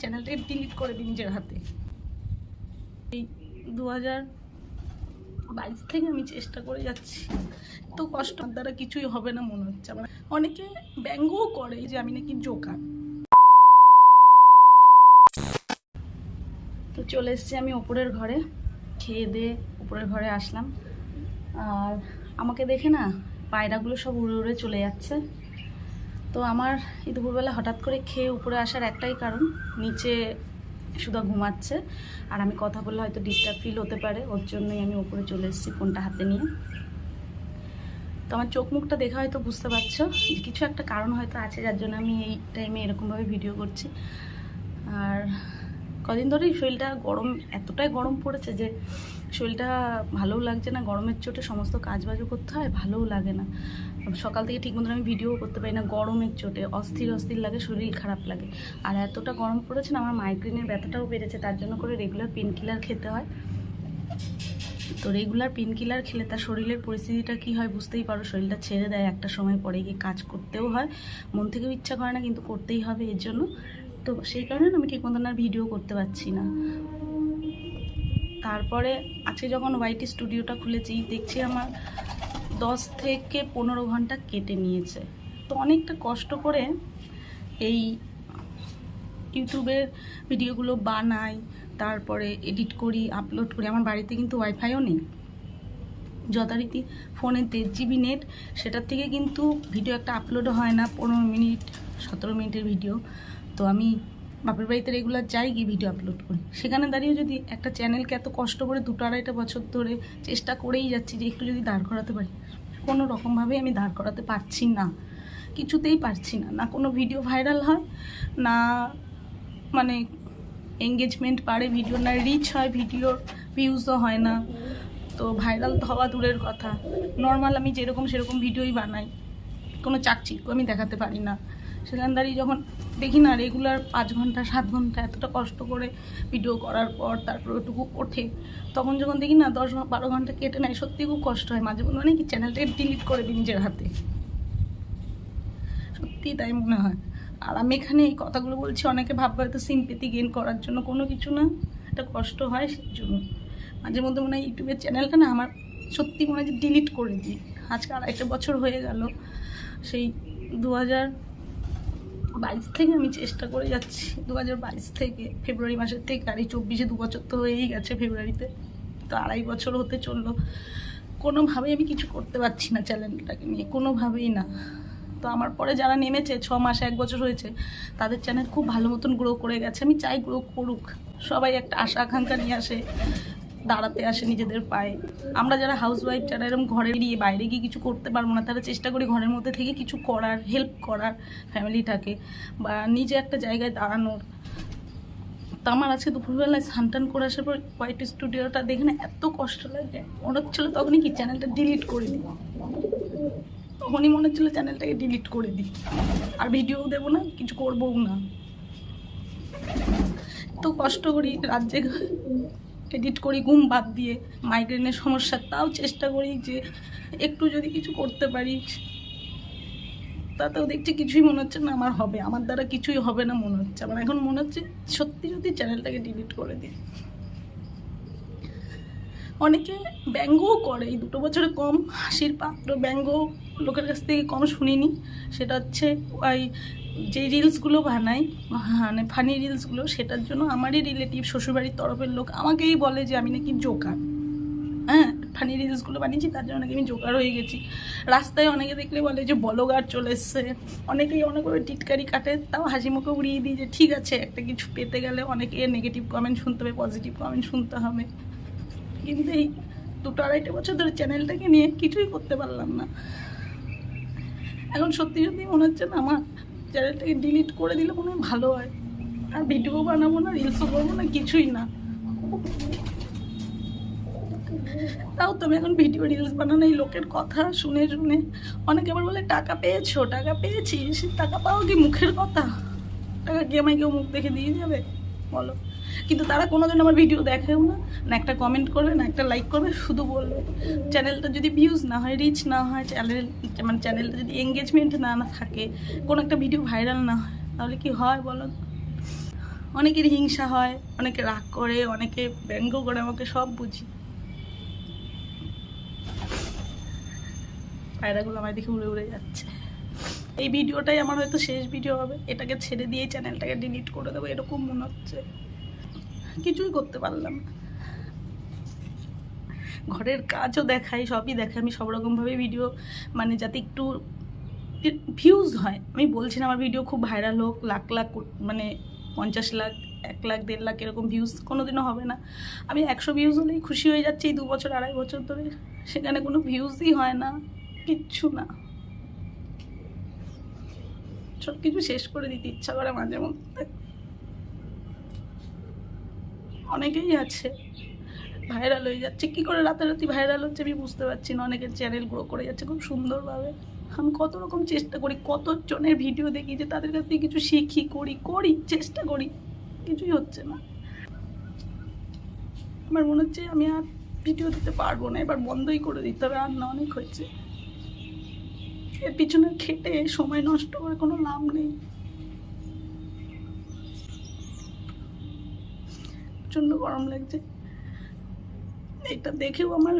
চ্যানেলটাই delete করে দিই নিজের হাতে। এই দু হাজার বাইশ থেকে আমি চেষ্টা করে যাচ্ছি। তো কষ্ট দ্বারা কিছুই হবে না মনে হচ্ছে আমার। অনেকে ব্যঙ্গও করে যে আমি নাকি জোকার। তো চলে এসেছি আমি ওপরের ঘরে। খেয়ে দিয়ে উপরের ঘরে আসলাম। আর আমাকে দেখে না পায়রাগুলো সব উড়ে উড়ে চলে যাচ্ছে। তো আমার এই দুপুরবেলা হঠাৎ করে খেয়ে উপরে আসার একটাই কারণ, নিচে সুধা ঘুমাচ্ছে আর আমি কথা বললে হয়তো ডিস্টার্ব ফিল হতে পারে, ওর জন্যই আমি উপরে চলে এসেছি ফোনটা হাতে নিয়ে। তো আমার চোখ মুখটা দেখে হয়তো বুঝতে পারছ কিছু একটা কারণ হয়তো আছে যার জন্য আমি এই টাইমে এরকমভাবে ভিডিও করছি। আর কদিন ধরেই শরীরটা গরম, এতটাই গরম পড়েছে যে শরীরটা ভালোও লাগছে না, গরমের চোটে সমস্ত কাজ বাজও করতে হয়, ভালোও লাগে না। সকাল থেকে ঠিক মতন আমি ভিডিও করতে পারি না, গরমের চোটে, অস্থির অস্থির লাগে, শরীর খারাপ লাগে। আর এতটা গরম পড়েছে না, আমার মাইগ্রেনের ব্যথাটাও বেড়েছে, তার জন্য করে রেগুলার পেন কিলার খেতে হয়। তো রেগুলার পেন কিলার খেলে তার শরীরের পরিস্থিতিটা কি হয় বুঝতেই পারো, শরীরটা ছেড়ে দেয় একটা সময় পরে গিয়ে কাজ করতেও হয়। মন থেকেও ইচ্ছা করে না, কিন্তু করতেই হবে এর জন্য। তো সেই কারণে আমি ঠিক মতন আর ভিডিও করতে পারছি না। তারপরে আজকে যখন ওয়াইটি স্টুডিওটা খুলেছি, দেখছি আমার দশ থেকে পনেরো ঘণ্টা কেটে নিয়েছে। তো অনেকটা কষ্ট করে এই ইউটিউবের ভিডিওগুলো বানাই, তারপরে এডিট করি আপলোড করি। আমার বাড়িতে কিন্তু ওয়াইফাইও নেই। যথারীতি ফোনে দেড় জিবি নেট সেটার থেকে কিন্তু ভিডিও একটা আপলোড হয় না, পনেরো মিনিট, সতেরো মিনিটের ভিডিও। তো আমি বাপের বাড়িতে রেগুলার যাই গিয়ে ভিডিও আপলোড করি। সেখানে দাঁড়িয়ে যদি একটা চ্যানেলকে এত কষ্ট করে দুটো আড়াইটা বছর ধরে চেষ্টা করেই যাচ্ছি যে একটু যদি দাঁড় করাতে পারি, কোনো রকমভাবেই আমি দাঁড় করাতে পারছি না। কিছুতেই পারছি না। না কোনো ভিডিও ভাইরাল হয়, না মানে এঙ্গেজমেন্ট পারে ভিডিও না রিচ হয় ভিডিওর ভিউজও হয় না। তো ভাইরাল তো হওয়া দূরের কথা। নর্মাল আমি যেরকম সেরকম ভিডিওই বানাই। কোনো চাকচিক্য আমি দেখাতে পারি না। সেখান দাঁড়িয়ে যখন দেখি না রেগুলার পাঁচ ঘণ্টা, সাত ঘণ্টা এতটা কষ্ট করে ভিডিও করার পর তারপর ওটুকু ওঠে। তখন যখন দেখি না, দশ বারো ঘণ্টা কেটে নেয়, সত্যি খুব কষ্ট হয়। মাঝে মধ্যে মানে কি চ্যানেলটাকে ডিলিট করে দিই নিজের হাতে। সত্যি তাই মনে হয়। আর আমি এখানে এই কথাগুলো বলছি, অনেকে ভাববে হয়তো সিম্পেতি গেন করার জন্য কোনো কিছু না এটা কষ্ট হয় সেই জন্য মাঝে মধ্যে মনে হয় ইউটিউবের চ্যানেলটা না আমার সত্যি মনে হয় যে ডিলিট করে দিই। আজকে আড়াইটা বছর হয়ে গেল, সেই দু হাজার বাইশ থেকে আমি চেষ্টা করে যাচ্ছি। দু হাজার বাইশ থেকে ফেব্রুয়ারি মাসের থেকে আর এই চব্বিশে দু বছর তো হয়েই গেছে ফেব্রুয়ারিতে। তো আড়াই বছর হতে চলল। কোনোভাবেই আমি কিছু করতে পারছি না চ্যানেলটাকে নিয়ে, কোনোভাবেই না। তো আমার পরে যারা নেমেছে, ছ মাস, এক বছর হয়েছে, তাদের চ্যানেল খুব ভালো মতন গ্রো করে গেছে। আমি চাই গ্রো করুক। সবাই একটা আশা, আকাঙ্ক্ষা নিয়ে আসে। দাঁড়াতে আসে নিজেদের পায়ে। আমরা যারা হাউস ওয়াইফ যারা এরকম ঘরে গিয়ে বাইরে গিয়ে কিছু করতে পারব না, তারা চেষ্টা করি ঘরের মধ্যে থেকে কিছু করার হেল্প করার ফ্যামিলিটাকে বা নিজে একটা জায়গায় দাঁড়ানোর। তো আমার আজকে দুপুরবেলায় টান করে আসার পর হোয়াইট স্টুডিওটা দেখে না এত কষ্ট লাগে। মনে হচ্ছিল তখনই কি চ্যানেলটা ডিলিট করে দিই। তখনই মনে হচ্ছিল চ্যানেলটাকে ডিলিট করে দিই। আর ভিডিও দেবো না, কিছু করবোও না। তো কষ্ট করি, রাত জেগে এডিট করি, ঘুম বাদ দিয়ে মাইগ্রেনের সমস্যা, তাও চেষ্টা করি যে একটু যদি কিছু করতে পারি। তাতেও দেখছি কিছুই মনে হচ্ছে না আমার হবে, আমার দ্বারা কিছুই হবে না মনে হচ্ছে। আমার এখন মনে হচ্ছে সত্যি যদি চ্যানেলটাকে ডিলিট করে দিই। অনেকে ব্যঙ্গও করে, এই দুটো বছরে কম হাসির পাত্র, ব্যঙ্গ, লোকের কাছ থেকে কম শুনিনি। সেটা হচ্ছে ওই যে রিলসগুলো বানাই মানে ফানি রিলসগুলো সেটার জন্য আমারই রিলেটিভ শ্বশুরবাড়ির তরফের লোক আমাকেই বলে যে আমি নাকি জোকার হ্যাঁ ফানি রিলসগুলো বানিয়েছি, তার জন্য নাকি আমি জোকার হয়ে গেছি। রাস্তায় অনেকে দেখলে বলে যে বলগার চলে এসছে। অনেকেই অনেকভাবে টিটকারি কাটে, তাও হাসি মুখে উড়িয়ে দিই যে, ঠিক আছে, একটা কিছু পেতে গেলে অনেকে নেগেটিভ কমেন্ট শুনতে হবে পজিটিভ কমেন্ট শুনতে হবে। কিন্তু এই দুটো আড়াইটা বছর ধরে চ্যানেলটাকে নিয়ে কিছুই করতে পারলাম না। এখন সত্যি সত্যি মনে হচ্ছে না, আমার চ্যানেলটাকে ডিলিট করে দিলে কোনো ভালো হয়। আর ভিডিও বানাবো না রিলসও করব না, কিছুই না। তাও তুমি এখন ভিডিও রিলস বানানো এই লোকের কথা, শুনে শুনে। অনেকে আবার বলে, টাকা পেয়েছ, টাকা পেয়েছি সে টাকা পাও কি মুখের কথা? টাকা কি আমায় কেউ মুখ দেখে দিয়ে যাবে? বলো। কিন্তু তারা কোনোদিন আমার ভিডিও দেখেও না না একটা কমেন্ট করবে, না একটা লাইক করবে, শুধু বলবে। চ্যানেলটা যদি ভিউজ না হয় রিচ না হয় চ্যানেল মানে চ্যানেলটা যদি এঙ্গেজমেন্ট না না থাকে, কোনো একটা ভিডিও ভাইরাল না হয়, তাহলে কি হয় বলো অনেকের হিংসা হয়, অনেকে রাগ করে, অনেকে ব্যঙ্গ করে, আমাকে সব বুঝি। পায়রাগুলো আমার দেখে উড়ে উড়ে যাচ্ছে। এই ভিডিওটাই আমার হয়তো শেষ ভিডিও হবে। এটাকে ছেড়ে দিয়ে চ্যানেলটাকে ডিলিট করে দেবো, এরকম মনে হচ্ছে। কিছুই করতে পারলাম না। ঘরের কাজও দেখাই, সবই দেখাই। আমি সব রকমভাবে ভিডিও মানে যাতে একটু ভিউজ হয়। আমি বলছি আমার ভিডিও খুব ভাইরাল হোক, লাখ লাখ মানে পঞ্চাশ লাখ, এক লাখ, দেড় লাখ এরকম ভিউজ কোনোদিনও হবে না। আমি একশো ভিউজ হলেই খুশি হয়ে যাচ্ছি এই দু বছর, আড়াই বছর ধরে। সেখানে কোনো ভিউজই হয় না, কিচ্ছু না। সব কিছু শেষ করে দিতে ইচ্ছা করে মাঝে মধ্যে। অনেকেই আছে ভাইরাল হয়ে যাচ্ছে। কি করে রাতারাতি ভাইরাল হচ্ছে আমি বুঝতে পারছি না। অনেকের চ্যানেল গ্রো করে যাচ্ছে খুব সুন্দরভাবে। আমি কত রকম চেষ্টা করি কত জনের ভিডিও দেখি যে তাদের কাছ থেকে কিছু শিখি, করি করি, চেষ্টা করি। কিছুই হচ্ছে না। আমার মনে হচ্ছে আমি আর ভিডিও দিতে পারব না। এবার বন্ধই করে দিতে হবে। আর না, অনেক হয়েছে এর পিছনে খেটে সময় নষ্ট করে কোনো লাভ নেই। প্রচণ্ড গরম লাগছে। এটা দেখেও আমার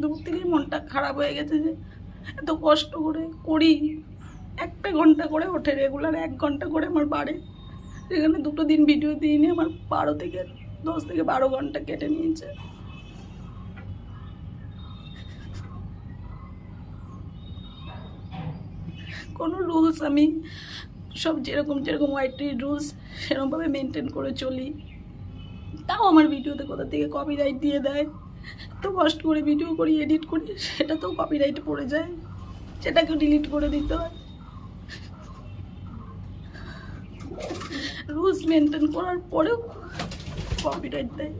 দূর থেকেই মনটা খারাপ হয়ে গেছে যে এত কষ্ট করে করি। একটা ঘণ্টা করে ওঠে রেগুলার এক ঘণ্টা করে আমার বাড়ে। সেখানে দুটো দিন ভিডিও দিইনি, আমার বারো থেকে দশ থেকে বারো ঘণ্টা কেটে নিয়েছে। কোনো রুলস আমি সব যেরকম যেরকম ওয়াইটি রুলস সেরকমভাবে মেনটেন করে চলি। তাও আমার ভিডিওতে কোথা থেকে কপিরাইট দিয়ে দেয়? তো কষ্ট করে ভিডিও করি এডিট করি সেটাতেও কপিরাইট পড়ে যায়। সেটাকেও ডিলিট করে দিতে হয়। রুলস মেনটেন করার পরেও কপিরাইট দেয়।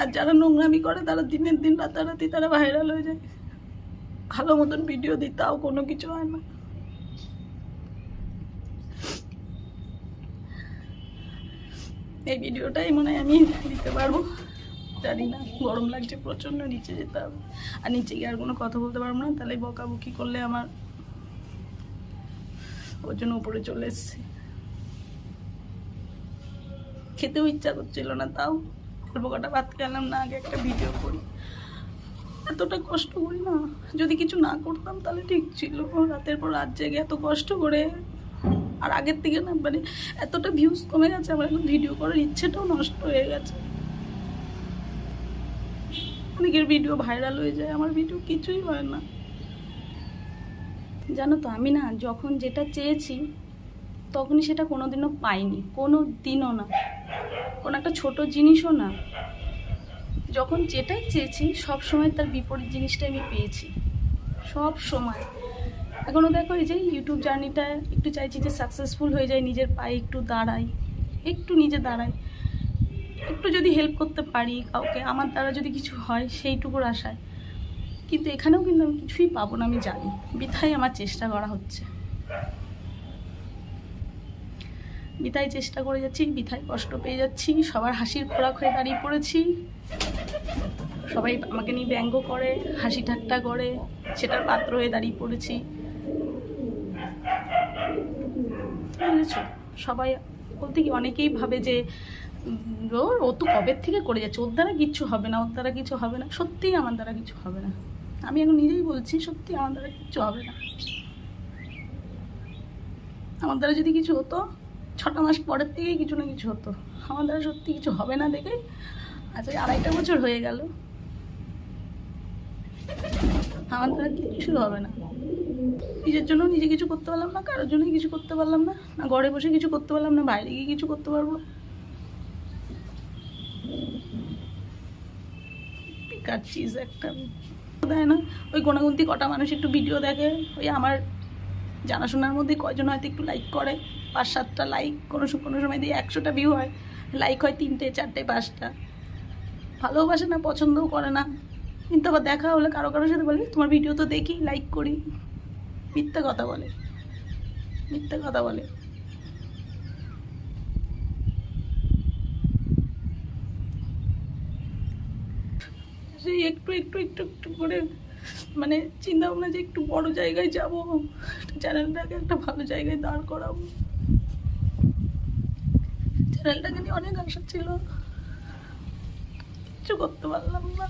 আর যারা নোংরামি করে, তারা দিনের দিন রাতারাতি তারা ভাইরাল হয়ে যায়। ভালো মতন ভিডিও দিই, তাও কোনো কিছু হয় না। এই ভিডিওটাই মনে হয় আমি দিতে পারব। জানি না, গরম লাগছে প্রচণ্ড, নিচে যেতে হবে। আর নিচে গিয়ে আর কোনো কথা বলতে পারব না, তাহলে বকাবকি করলে আমার ওর জন্য উপরে চলে এসছে। খেতেও ইচ্ছা করছিল না, তাও অল্প কটা ভাত খেলাম না, আগে একটা ভিডিও করি। এতটা কষ্ট করি না। যদি কিছু না করতাম তাহলে ঠিক ছিল। রাতের পর রাত জেগে এত কষ্ট করে। আর আগের থেকে না মানে এতটা ভিউজ কমে গেছে, আমার এখন ভিডিও করার ইচ্ছেটাও নষ্ট হয়ে গেছে। অনেকের ভিডিও ভাইরাল হয়ে যায়, আমার ভিডিও কিছুই হয় না। জানো তো, আমি না যখন যেটা চেয়েছি, তখনই সেটা কোনোদিনও পাইনি কোনো দিনও না। কোনো একটা ছোট জিনিসও না। যখন যেটাই চেয়েছি, সব সময় তার বিপরীত জিনিসটা আমি পেয়েছি। সব সময়। এখনও দেখো এই যে ইউটিউব জার্নিটা একটু চাইছি যে সাকসেসফুল হয়ে যায় নিজের পায়ে একটু দাঁড়াই, একটু নিজে দাঁড়াই। একটু যদি হেল্প করতে পারি কাউকে, আমার দ্বারা যদি কিছু হয়, সেইটুকুর আশায়। কিন্তু এখানেও কিন্তু আমি কিছুই পাবো না, আমি জানি। বৃথাই আমার চেষ্টা করা হচ্ছে। বিথায় চেষ্টা করে যাচ্ছি বিথায় কষ্ট পেয়ে যাচ্ছি, সবার হাসির খোরাক হয়ে দাঁড়িয়ে পড়েছি। সবাই আমাকে নিয়ে ব্যঙ্গ করে, হাসি ঠাট্টা করে, সেটার পাত্র হয়ে দাঁড়িয়ে পড়েছি। সবাই বলতে কি অনেকেই ভাবে যে ওর ও তো কবের থেকে করে যাচ্ছে? ওর দ্বারা কিচ্ছু হবে না, ওর দ্বারা কিছু হবে না। সত্যিই আমার দ্বারা কিছু হবে না। আমি এখন নিজেই বলছি সত্যি আমার দ্বারা কিচ্ছু হবে না। আমার দ্বারা যদি কিছু হতো, ছটা মাস পরের থেকেই কিছু না কিছু হতো। আমার দ্বারা সত্যি কিছু হবে না দেখে এই আড়াইটা বছর হয়ে গেল। আমার দ্বারা কিছু হবে না। নিজের জন্য নিজে কিছু করতে পারলাম না, কারোর জন্য কিছু করতে পারলাম না। না, ঘরে বসে কিছু করতে পারলাম না, বাইরে গিয়ে কিছু করতে পারব। বেকার একটা। দেয় না, ওই গোনাগুন্তি কটা মানুষ একটু ভিডিও দেখে, ওই আমার জানাশোনার মধ্যে কয়জন হয়তো একটু লাইক করে, পাঁচ সাতটা লাইক কোনো কোনো সময় দিয়ে একশোটা ভিউ হয় লাইক হয় তিনটে, চারটে, পাঁচটা। ভালোবাসে না, পছন্দও করে না। কিন্তু আবার দেখা হলে কারও কারোর সাথে বলে, তোমার ভিডিও তো দেখি লাইক করি। মিথ্যা কথা বলে। মিথ্যা কথা বলে। সেই একটু একটু একটু একটু করে মানে চিন্তা ভাবনা যে একটু বড় জায়গায় যাব চ্যানেলটাকে একটা ভালো জায়গায় দাঁড় করাবো। চ্যানেলটাকে নিয়ে অনেক আশা ছিল। কিছু করতে পারলাম না।